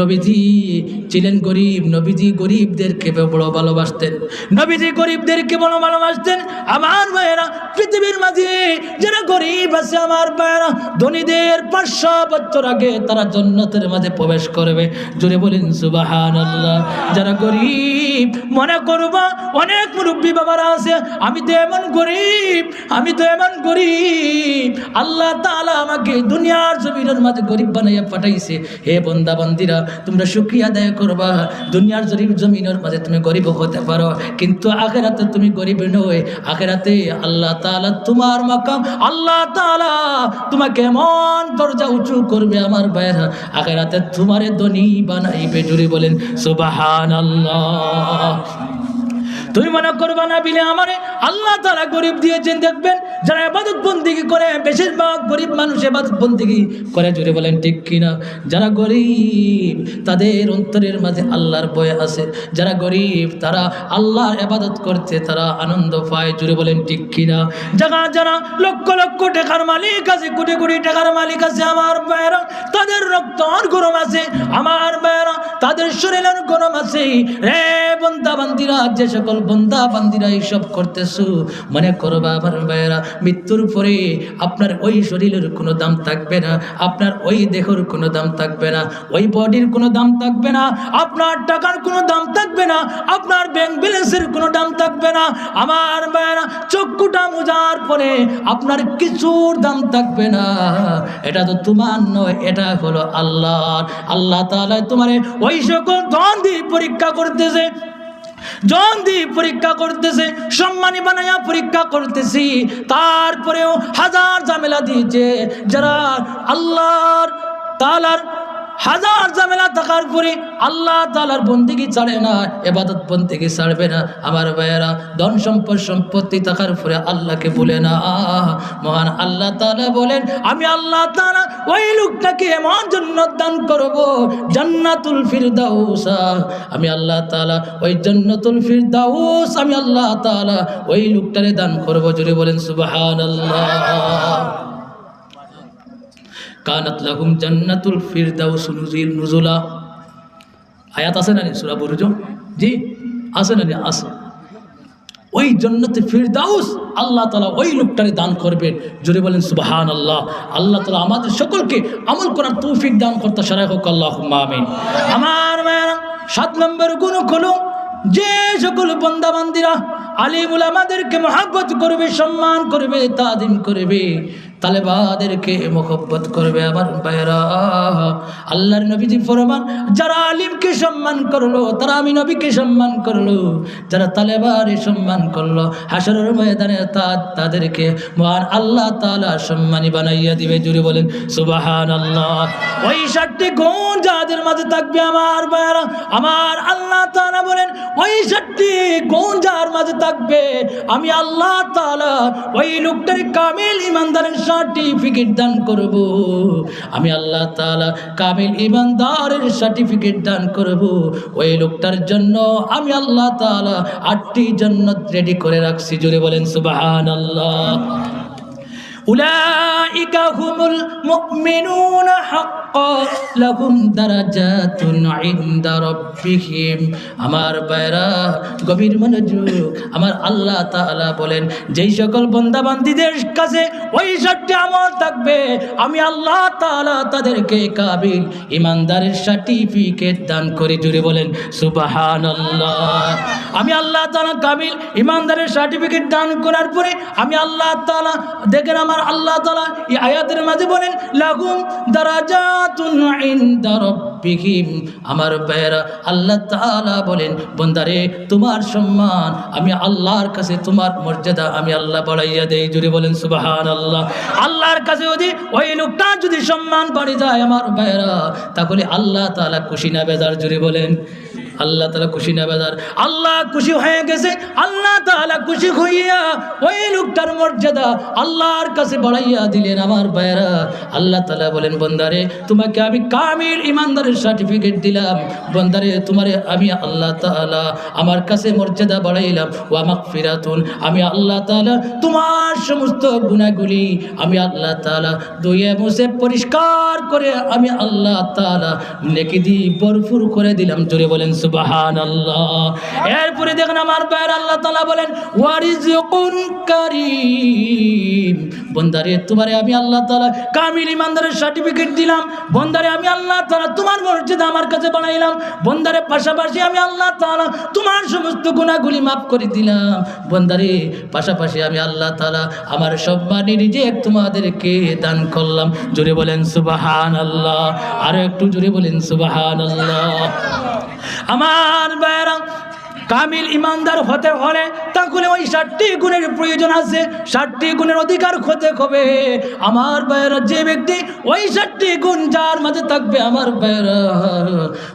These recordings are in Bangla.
নবীজি ছিলেন গরিব, নবীজি গরিবদেরকে বড় ভালোবাসতেন। নবীজি গরিবদেরকে বড় ভালোবাসতেন। আমার ভাইয়েরা, পৃথিবীর মাঝে যারা গরিব আছে, আমার ভাইয়েরা, ধনীদের বছর আগে তারা জন্নতের মাঝে প্রবেশ করবে। জুড়ে বলেন সুবাহান আল্লাহ যারা গরিব, মনে করবা, অনেক মুরব্বী বাবারা আছে, আমি তো এমন গরিব, আমি তো এমন গরিব। আল্লাহ তাআলা আমাকে দুনিয়ার জমিনের মাঝে গরিব বানাইয়া পাঠাইছে। হে বন্দা বান্দিরা তোমরা সুক্রিয়া আদায় করবা। দুনিয়ার জরিব জমিনের মাঝে তুমি গরিব হতে পারো, কিন্তু আখেরাতে তুমি গরিব নয় আখেরাতে আল্লাহ তালা তোমার মাকাম, আল্লাহ তালা তোমাকে এমন দরজা উঁচু করবে আমার ভাইয়েরা। আখেরাতে তোমারে ধনী বানাইবে জুড়ে বলেন সুবাহান আল্লাহ তুমি মনে করবা না বিলে আমারে? আল্লাহ তারা গরিব দিয়েছেন দেখবেন, যারা এবাদত বন্দিগি করে, বেশিরভাগ গরিব মানুষ এবাদত বন্দিগি করে। জুড়ে বলেন, ঠিক কিনা? যারা গরিব, তাদের অন্তরের মাঝে আল্লাহর বয়ে আছে। যারা গরিব, তারা আল্লাহর এবাদত করতে তারা আনন্দ পায়। জুড়ে বলেন, ঠিক কিনা? যারা যারা লক্ষ লক্ষ টাকার মালিক আছে, কোটি কোটি টাকার মালিক আছে, আমার ভাইয়েরা, তাদের রক্ত আর গরম আছে, আমার ভাইয়েরা, তাদের শরীরের গরম আছে। রে বন্দা বান্দিরা যে সকল বন্দা বান্দিরা এইসব করতেছো? মনে করবা আমার ভাইয়েরা মৃত্যুর পরে আপনার ওই শরীরের কোনো দাম থাকবে না, আপনার ওই দেহর কোনো দাম থাকবে না, ওই বডির কোনো দাম থাকবে না, আপনার টাকার কোনো দাম থাকবে না, আপনার ব্যাংক ব্যালেন্সের কোনো দাম থাকবে না। আমার ভাইয়েরা চক্ষুটা মোজার পরে আপনার কিছুর দাম থাকবে না। এটা তো তোমার নয়, এটা হলো আল্লাহ আল্লাহ তাআলা তোমারে ওই সকল ধন দিয়ে পরীক্ষা করতেছে। জন দিয়ে পরীক্ষা করতেছে, সম্মানী বানাইয়া পরীক্ষা করতেছি। তারপরেও হাজার ঝামেলা দিয়েছে, যারা আল্লাহর তালার হাজার ঝামেলা থাকার পরে আল্লাহ তালার বন্দিগি ছাড়ে না, এবাদত বন্দিগি ছাড়বে না। আমার ভাইয়েরা, ধন সম্পদ, সম্পত্তি থাকার পরে আল্লাহকে বলে না। মহান আল্লাহ তালা বলেন, আমি আল্লাহ তালা ওই লোকটাকে এমন জন্নত দান করব, জান্নাতুল ফিরদাউসা। আমি আল্লাহ তালা ওই জান্নাতুল ফিরদাউস আমি আল্লাহ তালা ওই লোকটারে দান করব। জুড়ে বলেন সুবাহান আল্লাহ কানাত লাহুম জান্নাতুল ফিরদাউস নুজিল নুজুলা। আয়াত আছে না সূরা বুরুজ জি, আছে না আছে। ওই জন্নতে ফিরদাউস আল্লাহ তালা ওই লোকটারে দান করবেন। জোরে বলেন সুবাহান আল্লাহ আল্লাহ তালা আমাদের সকলকে আমল করার তৌফিক দান করতে সারাই হোক আল্লাহ আমিন। আমার সাত নম্বর গুণ হলো যে সকল বন্দাবান্দিরা, আলিমুল আমাদেরকে মহাব্বত করবে, সম্মান করবে তাদিম করবে তালেবাদেরকে মোহব্বত করবে আমার ভাইয়েরা। আল্লাহর নবীজি ফরমান, যারা আলিমকে সম্মান করল, তারা আমি নবীকে সম্মান করল। যারা তালেবারে সম্মান করল হাসরের ময়দানে তা তাদেরকে মহান আল্লাহ তাআলা সম্মানী বানাইয়া দিবে। জুড়ে বলেন সুবাহান আল্লাহ ওই ষাটটি গুণ যাদের মাঝে থাকবে আমার ভাইয়েরা, আমার আল্লাহ তাআলা বলেন, ওই ষাটটি গুণ যার মাঝে থাকবে, আমি আল্লাহ তালা ওই লোকটার কামিল ইমানদারের সার্টিফিকেট দান করব। আমি আল্লাহ তালা কামিল ইমানদারের সার্টিফিকেট দান করব। ওই লোকটার জন্য আমি আল্লাহ তালা আটটি জন্য রেডি করে রাখছি। জুড়ে বলেন সুবাহান আল্লাহ উলাইকা হুমুল মুমিনুনা হাক্ক। লাহুম দারাজাতুন ইনদা রাব্বিহিম। আমার বাইরা গভীর মনোযোগ। আমার আল্লাহ তাআলা বলেন, যেই সকল বান্দাবান্দিদের কাছে ওই সাতটি আমল থাকবে, আমি আল্লাহ তাআলা তাদেরকে কাবিল, ইমানদারের সার্টিফিকেট দান করে জুড়ে বলেন, সুবহানাল্লাহ। আমি আল্লাহ তাআলা কাবিল, ইমানদারের সার্টিফিকেট দান করার পরে আমি আল্লাহ তাআলা দেখেন, আমার আল্লাহ তাআলা এই আয়াতের মাঝে বলেন, লাহুম দারাজাত আমার ভাইয়েরা, আল্লাহ তালা বলেন, বন্দারে, তোমার সম্মান আমি আল্লাহর কাছে, তোমার মর্যাদা আমি আল্লাহ বাড়াইয়া দেই। জুড়ে বলেন, সুবহানাল্লাহ। আল্লাহর কাছে যদি ওই লোকটা যদি সম্মান বাড়ি যায়, আমার ভাইয়েরা, তাহলে আল্লাহ তালা খুশি না বেজার। জুড়ে বলেন আল্লাহ তালা খুশি না বেদার? আল্লাহ খুশি হয়ে গেছে, আল্লাহ তালা খুশি হইয়া ওই লোকটার মর্যাদা আল্লাহর কাছে বাড়াইয়া দিলেন আমার ভাইয়েরা। আল্লাহ তালা বলেন, বন্দারে, তোমাকে আমি কামিল ইমানদারের সার্টিফিকেট দিলাম। বন্দারে, তোমারে আমি আল্লাহ তালা আমার কাছে মর্যাদা বাড়াইলাম। ও আমাক ফিরাতুন আমি আল্লাহ তালা তোমার সমস্ত গুণাগুলি আমি আল্লাহ তালা দইয়ে মুছে পরিষ্কার করে আমি আল্লাহ তালা নেকি দি ভরপুর করে দিলাম। জোরে বলেন এরপরে দেখেন আমার বাইর আল্লাহ তালা বলেন ওয়ারিজুকুন তোমারে আমি আল্লাহ তালা কামিল ইমানদারের সার্টিফিকেট দিলাম। বন্দারে, আমি আল্লাহ তালা তোমার মর্যাদা আমার কাছে বানাইলাম। বন্দারে, পাশাপাশি আমি আল্লাহ তালা তোমার সমস্ত গুণাগুলি মাফ করে দিলাম। বন্দারে, পাশাপাশি আমি আল্লাহ তালা আমার সম্মানী নিজে তোমাদেরকে দান করলাম। জোরে বলেন সুবাহান আল্লাহ আরও একটু জোরে বলেন সুবাহান আল্লাহ আমার বাইরা কামিল ইমানদার হতে হলে তাহলে ওই ষাটটি গুণের প্রয়োজন আছে। ষাটটি গুণের অধিকার হতে হবে আমার বাইরা যে ব্যক্তি ওই ষাটটি গুণ যার মাঝে থাকবে আমার বাইরা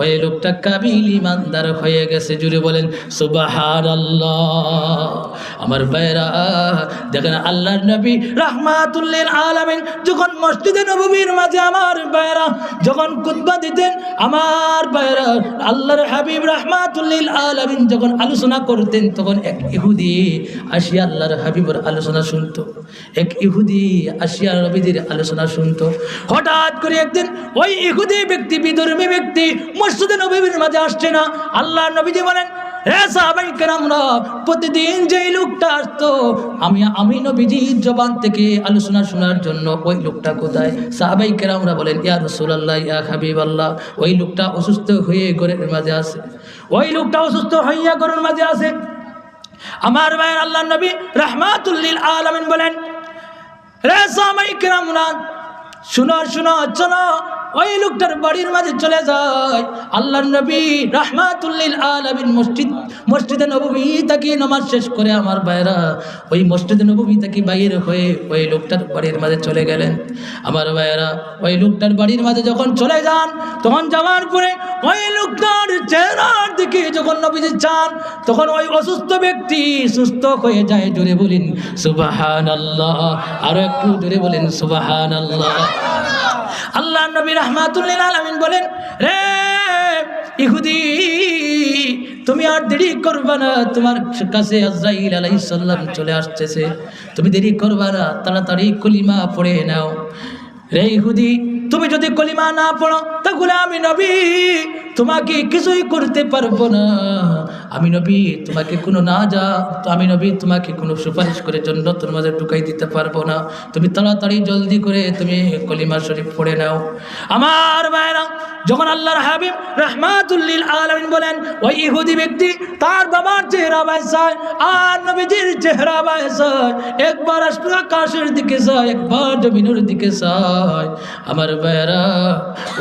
ওই লোকটা কামিল ইমানদার হয়ে গেছে, জুড়ে বলেন সুবাহার আল্লাহ আমার বাইরা দেখেন আল্লাহর নবী রাহমাতুল্লিল আলামিন যখন মসজিদে নববীর মাঝে আমার বাইরা যখন কুতবা দিতেন, আমার বাইরা আল্লাহর হাবিব রাহমাতুল্লিল আলামিন যখন আলোচনা করতেন, তখন এক ইহুদি আসিয়া আল্লাহর হাবিবের আলোচনা শুনতো। এক ইহুদি আসিয়া নবীদের আলোচনা শুনতো। হঠাৎ করে একদিন ওই ইহুদি ব্যক্তি, বিধর্মী ব্যক্তি মসজিদে নবীর মাঝে আসছে না। আল্লাহ নবীজি বলেন প্রতিদিন যেই লোকটা আসতো, আমি আমি নবীজির জবান থেকে আলোচনা শোনার জন্য ওই লোকটা কোথায়? সাহাবাই কেরামরা বলেন, ইয়া রসুলাল্লাহ, ইয়া হাবিব আল্লাহ ওই লোকটা অসুস্থ হয়ে ঘরের মাঝে আছে। ওই লোকটা অসুস্থ হইয়া গরুর মাঝে আছে। আমার ভাইয়ের আল্লাহ নবী রহমাতুল্লিল আলমিন বলেন শুনো শুনো চলো, ওই লোকটার বাড়ির মাঝে চলে যায়। আল্লাহর নবী রাহমাতুল্লিল আলামিন মসজিদ, মসজিদে নববী তাকে নমাজ শেষ করে আমার ভাইরা ওই মসজিদে নববী তাকে বাইরে হয়ে ওই লোকটার বাড়ির মাঝে চলে গেলেন। আমার ভাইরা ওই লোকটার বাড়ির মাঝে যখন চলে যান, তখন যাওয়ার পরে ওই লোকটার চেহারার দিকে যখন নবীজি চান, তখন ওই অসুস্থ ব্যক্তি সুস্থ হয়ে যায়, জোরে বলেন সুবাহান আল্লাহ আরও একটু জোরে বলেন সুবাহান আল্লাহ আল্লাহ নবী রহমাতুল্লিল আলমিন বলেন, রে ইহুদি, তুমি আর দেরি করবা না। তোমার কাছে আজরাইল আলাইহিস সালাম চলে আসতেছে। তুমি দেরি করবা না, তাড়াতাড়ি কলিমা পড়ে নাও। রে ইহুদি, তুমি যদি কলিমা না পড়ো, তাহলে আমি নবী, তোমাকে কিছুই করতে পারব না। আমি নবী, তোমাকে কোনো না যা আমি নবী, তোমাকে কোনো সুপারিশ করে জন্য তোর মাঝে ঢুকাই দিতে পারব না। তুমি তাড়াতাড়ি জলদি করে তুমি কলিমা শরীফ পড়ে নাও। আমার মায়েরা যখন আল্লাহর হাবিব রহমাতুল্লিল আলমিন বলেন, ওই ইহুদি ব্যক্তি তার বাবার চেহারা বাইসায় আর নবীজির চেহারা বাইসায় একবার আসবে আকাশের দিকে যায়, একবার জমিনের দিকে যায়। আমার ভাইয়েরা,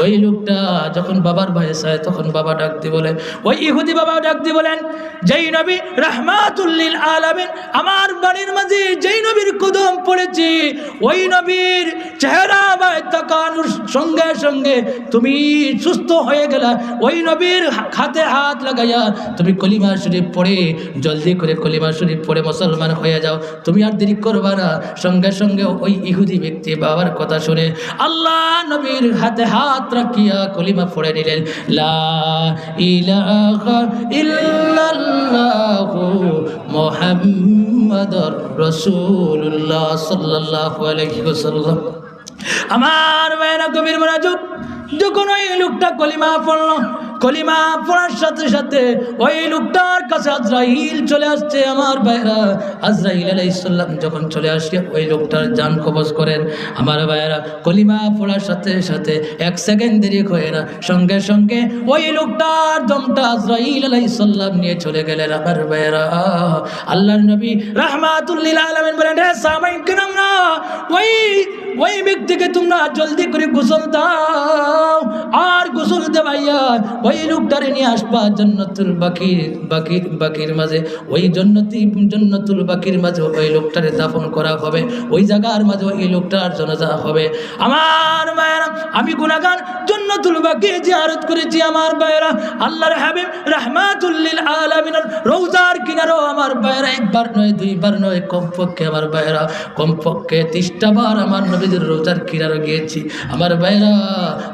ওই লোকটা যখন বাবার বয়সায় তখন বাবা ডাক দিয়ে বলে, ওই ইহুদি বাবা ডাক দিয়ে বলেন, যেই নবী রহমাতুল্লিল আলামিন আমার বাড়ির মাঝে যেই নবীর কদম পড়েছি, ওই নবীর চেহারা বা তাকানোর সঙ্গে সঙ্গে তুমি সুস্থ হয়ে গেলা ওই নবীর হাতে হাত লাগাইয়া তুমি কলিমা শরীফ পড়ে, জলদি করে কলিমা শরীফ পড়ে মুসলমান হয়ে যাও। তুমি আর দেরি করবা না। সঙ্গে সঙ্গে ওই ইহুদি ব্যক্তি বাবার কথা শুনে আল্লাহ নবীর হাতে হাত রাখিয়া কলিমা পড়ে নিলেন। লা ইলাহা ইল্লাল্লাহু মুহাম্মাদুর রাসূলুল্লাহ সাল্লাল্লাহু আলাইহি ওয়াসাল্লাম। আমার মেয়েরা গভীর মনোযোগ যখন ওই লোকটা কলিমা পড়ল, কলিমা পড়ার সাথে সাথে ওই লোকটার কাছে আজরাইল চলে আসছে, আমার ভাইরা আজরাইল আলাইসাল্লাম যখন চলে আসে, ওই লোকটার যান কবজ করেন। আমার ভাইরা কলিমা পড়ার সাথে সাথে এক সেকেন্ড দেরি হয় না, সঙ্গে সঙ্গে ওই লোকটার দমটা আজরাইল আলাইসাল্লাম নিয়ে চলে গেলেন। আমার ভাইরা আল্লাহর নবী রাহমাতুল্লিল আলামিন বলেন ওই ওই ব্যক্তিকে তোমরা জলদি করে গোসল দাও। আর গোসল দেবাইয়া ওই লোকটারে নিয়ে আসবা জন্নতুল বাকির বাকির বাকির মাঝে। ওই জন্নতি, জন্নতুল বাকির মাঝে ওই লোকটারে দাফন করা হবে। ওই জায়গার মাঝে ওই লোকটার জনজা হবে। আমার মায়েরা, আমি গুণাগান জন্নতুল বাকি জিয়ারত করেছি আমার ভাইয়েরা আল্লাহর হাবিব রাহমাতুল্লিল আলামিনের রৌজার কিনারও আমার ভাইয়েরা একবার নয়, দুইবার নয়, কমপক্ষে আমার ভাইয়েরা কমপক্ষে তিরিশটা বার আমার নবীদের রোজার কিনারে গিয়েছি। আমার ভাইরা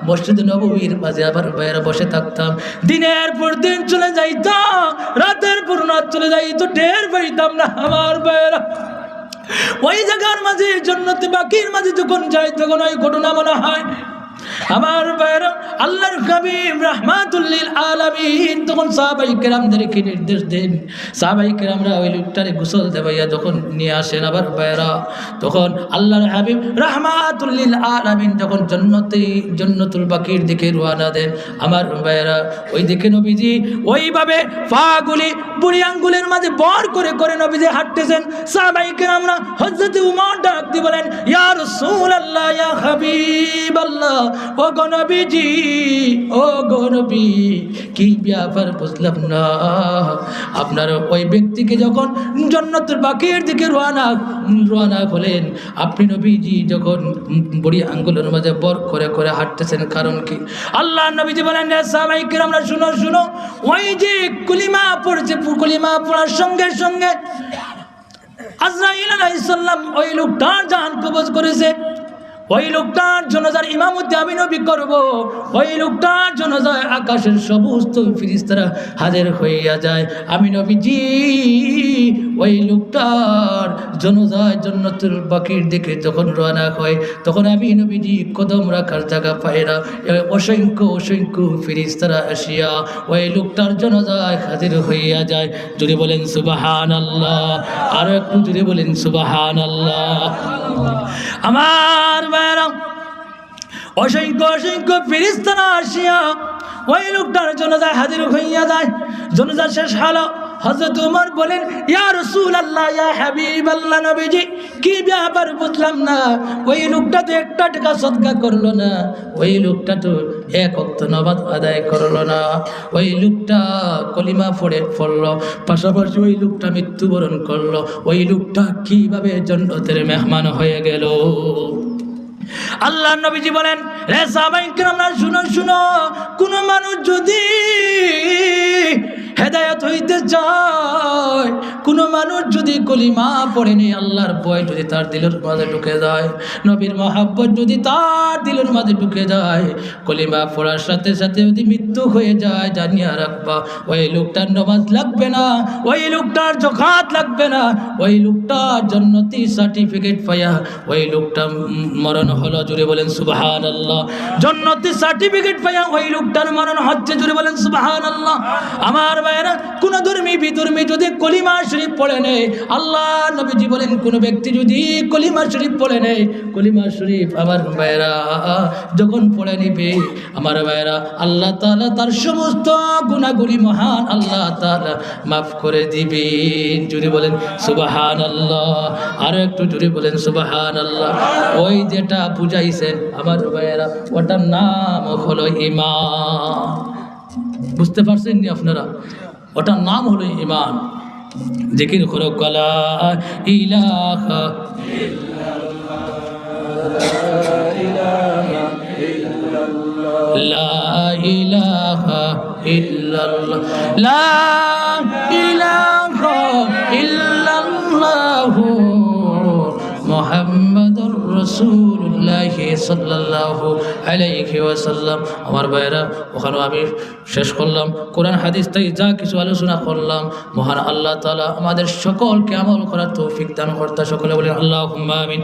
মসজিদ নবীর মাঝে আমার ভাইরা বসে থাকতাম। দিনের পর দিন চলে যাইতাম, রাতের পর রাত চলে যাইতো ঢের পাইতাম না আমার ভাইরা। ওই জায়গার মাঝে, জন্নতে বাকির মাঝে যখন যাই, তখন ওই ঘটনা মনে হয় আমার বাইরা আল্লাহর কবিম রহমাতুল্লিল আলামিন তখন সাহাবাই কেরামদেরকে নির্দেশ দেন। সাহাবাই কেরামরা ওই লোকটারে গোসল দেবাইয়া যখন নিয়ে আসেন আবার বাইরা তখন আল্লাহর হাবিব রহমাতুল্লিল আলামিন যখন জন্নতে, জন্নতুল বাকির দিকে রোয়ানা দেন। আমার বাইরা ওই দিকে নবীজি ওইভাবে পাগুলি বুড়ি আঙ্গুলের মাঝে বর করে করে নবীজি হাঁটতেছেন। সাহাবাই কেরামরা হজরত উমর ডাক দিয়ে বলেন, ইয়া রাসূলুল্লাহ, ইয়া হাবিবাল্লাহ ও গনবীজি ও গনবী কি ব্যাপার বুঝলাম না। আপনার ওই ব্যক্তিকে যখন জন্নতের বাকির দিকে রোয়ানা রোয়ানা হলেন, আপনি নবীজি যখন বুড়ি আঙ্গুলের মাঝে বর করে করে হাঁটতেছেন, কারণ কি? আল্লাহ নবীজি বলেন আমরা শুনো শুনো, ওই যে কুলিমা পড়ছে কুলিমা পড়ার সঙ্গে সঙ্গে আজরাইল আলাইসাল্লাম ওই লোকটার জান কবজ করেছে। ওই লোকটার জন্য জনজার ইমামতি আমি নবী করব। ওই লোকটার জনজায় আকাশের সমস্ত ফিরিস্তারা হাজির হইয়া যায়। আমি নবীজি, ওই লোকটার জনজায় জন্নতুল বাকির দিকে যখন রওনা হয়, তখন আমি নবীজি কদম রাখার জায়গা পাই না অসংখ্য অসংখ্য ফিরিস্তারা আসিয়া ওই লোকটার জনজায় হাজির হইয়া যায়। যদি বলেন সুবাহান আল্লাহ আরও একটু যদি বলেন সুবাহান আল্লাহ আমার ম্যাডাম অসংখ্য অসংখ্য ফিরিস্তানা আসিয়া ওই লোকটার জন্য যায় হাজির হইয়া যায়। জনজা শেষ হলো হজরত উমর বলেন, ইয়া রসুল আল্লাহ ইয়া হাবিব আল্লাহ নবীজি, কি ব্যাপার বুঝলাম না? ওই লোকটা তো একটা টাকা সদকা করল না। ওই লোকটা তো এক অক্ত নবাদ আদায় করল না। ওই লোকটা কলিমা পড়ে পড়ল, পাশাপাশি ওই লোকটা মৃত্যুবরণ করল। ওই লোকটা কীভাবে জন্নতের মেহমান হয়ে গেল? আল্লাহ নবীজি বলেন, রে সাহাবাইকে আমরা শুনো শুনো, কোন মানুষ যদি হেদায়ত হইতে চায় কোন মানুষ যদি কলিমা পড়েনি আল্লাহর ভয় যদি তার দিলের মাঝে ঢুকে যায়, নবীর মহাব্বত যদি তার দিলের মাঝে ঢুকে যায়, কলিমা পড়ার সাথে সাথে যদি মৃত্যু হয়ে যায়, জানিয়া রাখবা, ওই লোকটার নমাজ লাগবে না, ওই লোকটার জখাত লাগবে না, ওই লোকটার জন্নতি সার্টিফিকেট পাইয়া, ওই লোকটা মরণ হলো জুড়ে বলেন সুবাহান আল্লাহ জন্নতি সার্টিফিকেট পাইয়া ওই লোকটার মরণ হচ্ছে জুড়ে বলেন সুবাহান আল্লাহ আমার ভাইয়েরা, কোন ধর্মী বিধর্মী যদি কলিমা শরীফ পড়ে নেয়, আল্লাহ নবীজি বলেন, কোন ব্যক্তি যদি কলিমা শরীফ পড়ে নেয়, কলিমা শরীফ আমার ভাইয়েরা, যখন পড়ে নিবে, আমার ভাইয়েরা, আল্লাহ তাআলা তার সমস্ত গুণাগুলি মহান আল্লাহ তাআলা মাফ করে দিবেন। জুড়ে বলেন সুবাহান আল্লাহ আরও একটু জুড়ে বলেন সুবাহান আল্লাহ ওই যেটা বুঝাইছেন, আমার ভাইয়েরা, ওটার নাম হলো ইমান বুঝতে পারছেন নি আপনারা? ওটার নাম হলো ইমান জিকির করো, কলা ইলাহা লা ইল্লাল্লাহ। লা সাল্লাল্লাহু আলাইহি ওয়াসাল্লাম আমার ভাইরা ওখানে আমি শেষ করলাম কোরআন হাদিস থেকে যা কিছু আলোচনা করলাম মহান আল্লাহ তাআলা আমাদের সকলকে আমল করার তৌফিক দান করতে সকলে বলেন আল্লাহুম্মা আমিন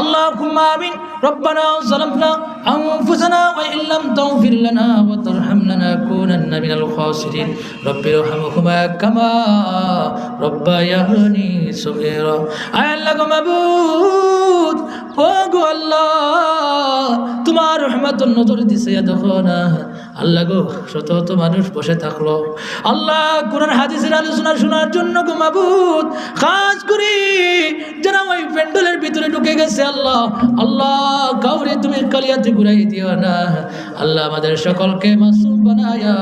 আল্লাহুম্মা আমিন ربنا ظلمنا أنفسنا وإن لم تغفر لنا وترحمنا لنكونن من الخاسرين رب ارحمهما كما ربياني صغيرا আয় আল্লাহ গো মাবুদ ও গো আল্লাহ তোমার রহমত নজর দিছে দেখো না আল্লাহ গো, শত শত মানুষ বসে থাকল। আল্লাহ কোরআন, হাদিসের আলোচনা শোনার জন্য গো খাস করি যারা ওই প্যান্ডেলের ভিতরে ঢুকে গেছে, আল্লাহ আল্লাহ, কাউরে তুমি কালিয়াতে ঘুরাই দিও না। আল্লাহ আমাদের সকলকে মাসুম বানায়া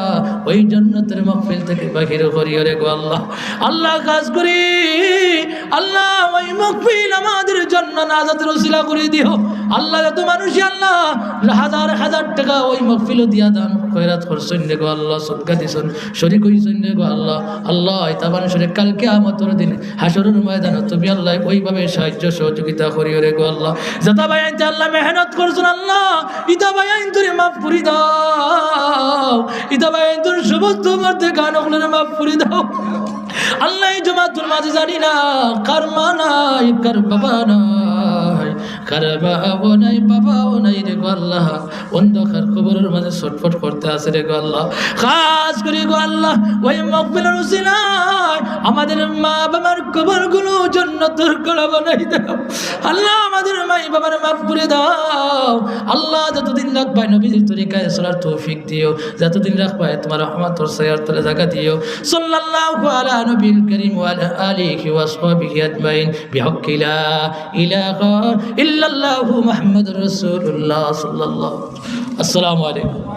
ওই জন্য জন্নতের মহফিল থেকে বাহির করিও রে গো আল্লাহ। আল্লাহ কাজ করি আল্লাহ ওই মহফিল আমাদের জন্য নাজাতের ওসিলা করে দিও। আল্লাহ যত মানুষই আল্লাহ হাজার হাজার টাকা ওই মহফিল দিয়া দান খয়রাত করছেন রে গো আল্লাহ, সদকা দিছেন, শরীক হইছেন গো আল্লাহ। আল্লাহ ইতা মানুষের কালকে আমতর দিন হাসরের ময়দানে তুমি আল্লাহ ওইভাবে সাহায্য, সহযোগিতা করিও রে গো আল্লাহ। যত ভাই আল্লাহ মেহনত করছেন আল্লাহ, ইতা ভাই আইন তোরে মাফ করি দাও। ইতা ভাই আইন তোর সমস্ত মধ্যে গান ওগুলোর মাফ করি দাও। আল্লাহ এই জমাতুর মাঝে জানি না, কার মা নাই, কার বাবা নাই। কার অন্ধকার উসিলায় আমাদের মা বাবার কবরগুলো জন্য তোর আল্লাহ, আমাদের মাই বাবার মাফ করে দাও। আল্লাহ, যতদিন রাখবাই নবীজির তরিকায় চলার তৌফিক দিও। যতদিন রাখবাই তোমার রহমতর সায়ার তলে জায়গা দিও। সাল্লাল্লাহু আলা করিম ওয়া আলা আলিহি ওয়া ইল্লাল্লাহু মুহাম্মাদুর রাসূলুল্লাহ সাল্লাল্লাহু আসসালামু আলাইকুম